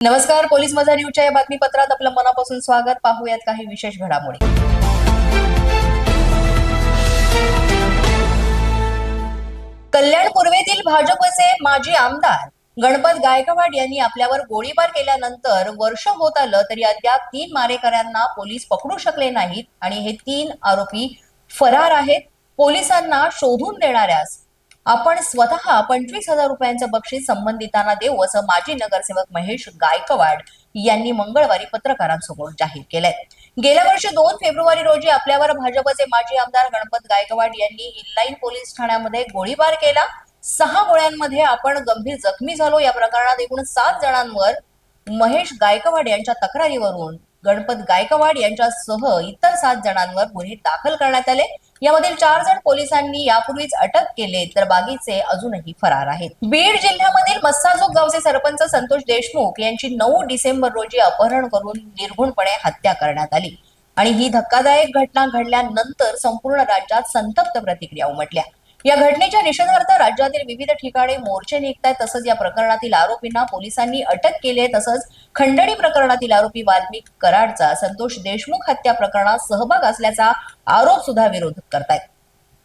नमस्कार पोलीस मजा न्यूजच्या या बातमीपत्रात आपलं मनापासून स्वागत. पाहूयात काही विशेष घडामोडी. कल्याण पूर्वेतील भाजपचे माजी आमदार गणपत गायकवाड यांनी आपल्यावर गोळीबार केल्यानंतर वर्ष होत आलं तरी अद्याप तीन मारेकऱ्यांना पोलीस पकडू शकले नाहीत आणि हे तीन आरोपी फरार आहेत. पोलिसांना शोधून देणाऱ्यास आपण स्वतः पंचवीस हजार रुपयांचं बक्षीस संबंधितांना देऊ असं माजी नगरसेवक महेश गायकवाड यांनी मंगळवारी पत्रकारांसमोर जाहीर केलंय. गेल्या वर्षी दोन फेब्रुवारी रोजी आपल्यावर भाजपचे माजी आमदार गणपत गायकवाड यांनी इनलाईन पोलीस ठाण्यामध्ये गोळीबार केला. सहा गोळ्यांमध्ये आपण गंभीर जखमी झालो. या प्रकरणात एकूण सात जणांवर महेश गायकवाड यांच्या तक्रारीवरून गणपत गायकवाड यांच्यासह इतर सात जणांवर गुन्हे दाखल करण्यात आले. यामधील चार जण पोलिसांनी यापूर्वीच अटक केले तर बाकीचे अजूनही फरार आहेत. बीड जिल्ह्यामधील मस्साजोग गावचे सरपंच संतोष देशमुख यांची नऊ डिसेंबर रोजी अपहरण करून निर्घुणपणे हत्या करण्यात आली. आणि ही धक्कादायक घटना घडल्यानंतर संपूर्ण राज्यात संतप्त प्रतिक्रिया उमटल्या. या घटनेच्या निषेधार्थ राज्यातील विविध ठिकाणी मोर्चे निघत आहेत तसंच या प्रकरणातील आरोपींना पोलिसांनी अटक केली आहे तसंच खंडणी प्रकरणातील आरोपी वाल्मिक कराडचा संतोष देशमुख हत्या प्रकरणात सहभाग असल्याचा आरोप सुद्धा विरोधक करतायत.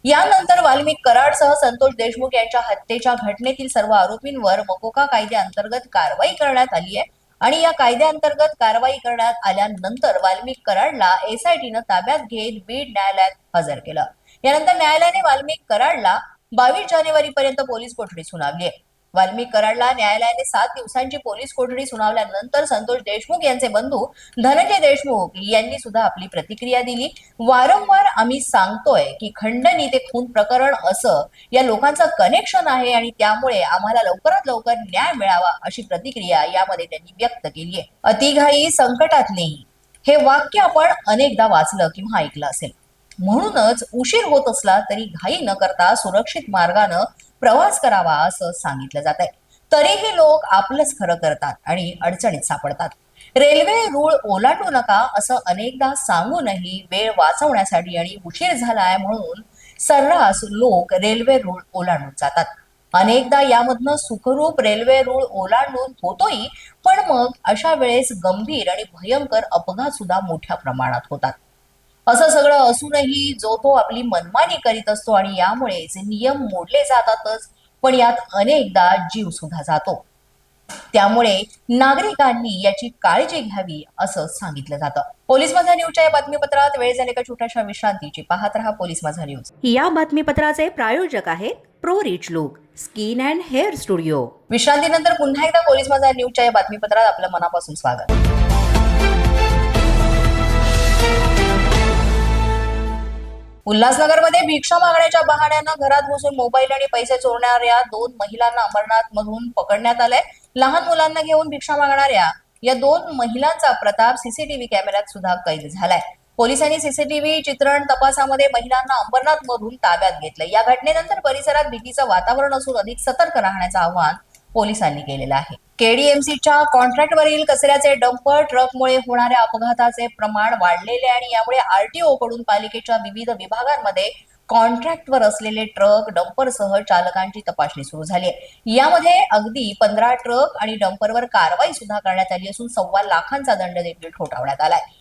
यानंतर वाल्मिक कराडसह संतोष देशमुख यांच्या हत्येच्या घटनेतील सर्व आरोपींवर मकोका कायद्याअंतर्गत कारवाई करण्यात आली आहे आणि या कायद्याअंतर्गत कारवाई करण्यात आल्यानंतर वाल्मिक कराडला एसआयटीनं ताब्यात घेत बीड न्यायालयात हजर केलं. यानंतर न्यायालयाने वाल्मिक कराडला बावीस जानेवारी पर्यंत पोलीस कोठडी सुनावली आहे. वाल्मिक कराडला न्यायालयाने सात दिवसांची पोलीस कोठडी सुनावल्यानंतर संतोष देशमुख यांचे बंधू धनंजय देशमुख यांनी सुद्धा आपली प्रतिक्रिया दिली. वारंवार आम्ही सांगतोय की खंडणी ते खून प्रकरण असं या लोकांचं कनेक्शन आहे आणि त्यामुळे आम्हाला लवकरात लवकर न्याय मिळावा अशी प्रतिक्रिया यामध्ये त्यांनी व्यक्त केली आहे. अतिघाई संकटातली हे वाक्य आपण अनेकदा वाचलं किंवा ऐकलं असेल. म्हणूनच उशीर होत असला तरी घाई न करता सुरक्षित मार्गानं प्रवास करावा असं सांगितलं जात आहे तरीही लोक आपलंच खरं करतात आणि अडचणीत सापडतात. रेल्वे रूळ ओलांडू नका असं अनेकदा सांगूनही वेळ वाचवण्यासाठी आणि उशीर झालाय म्हणून सर्रास लोक रेल्वे रूळ ओलांडून जातात. अनेकदा यामधनं सुखरूप रेल्वे रूळ ओलांडून होतोही पण मग अशा वेळेस गंभीर आणि भयंकर अपघात सुद्धा मोठ्या प्रमाणात होतात. असं सगळं असूनही जो तो आपली मनमानी करीत असतो आणि यामुळेच नियम मोडले जातातच पण यात अनेकदा जीव सुद्धा जातो. त्यामुळे नागरिकांनी याची काळजी घ्यावी असं सांगितलं जातं. पोलीस माझा न्यूजच्या या बातमीपत्रात वेळ झाली का छोट्याशा विश्रांतीची. पाहत रहा पोलीस माझा न्यूज. या बातमीपत्राचे प्रायोजक आहेत pro rich look skin and hair studio. विश्रांतीनंतर पुन्हा एकदा पोलीस माझा न्यूजच्या या बातमीपत्रात आपलं मनापासून स्वागत. उल्हासनगरमध्ये भिक्षा मागण्याच्या बहाण्यानं घरात घुसून मोबाईल आणि पैसे चोरणाऱ्या दोन महिलांना अमरनाथ मधून पकडण्यात आलंय. लहान मुलांना घेऊन भिक्षा मागणाऱ्या या दोन महिलांचा प्रताप सीसीटीव्ही कॅमेऱ्यात सुद्धा कैद झालाय. पोलिसांनी सीसीटीव्ही चित्रण तपासामध्ये महिलांना अंबरनाथ मधून ताब्यात घेतलं या घटनेनंतर परिसरात भीतीचं वातावरण असून अधिक सतर्क राहण्याचं आवाहन पोलिसांनी केलेलं आहे. केडीएमसीच्या कॉन्ट्रॅक्टवरील कचऱ्याचे डंपर ट्रकमुळे होणाऱ्या अपघाताचे प्रमाण वाढलेले आणि यामुळे आरटीओ कडून पालिकेच्या विविध विभागांमध्ये कॉन्ट्रॅक्टवर असलेले ट्रक डंपरसह चालकांची तपासणी सुरू झाली आहे. यामध्ये अगदी पंधरा ट्रक आणि डंपरवर कारवाई सुद्धा करण्यात आली असून सव्वा लाखांचा दंड देखील ठोठावण्यात आलाय.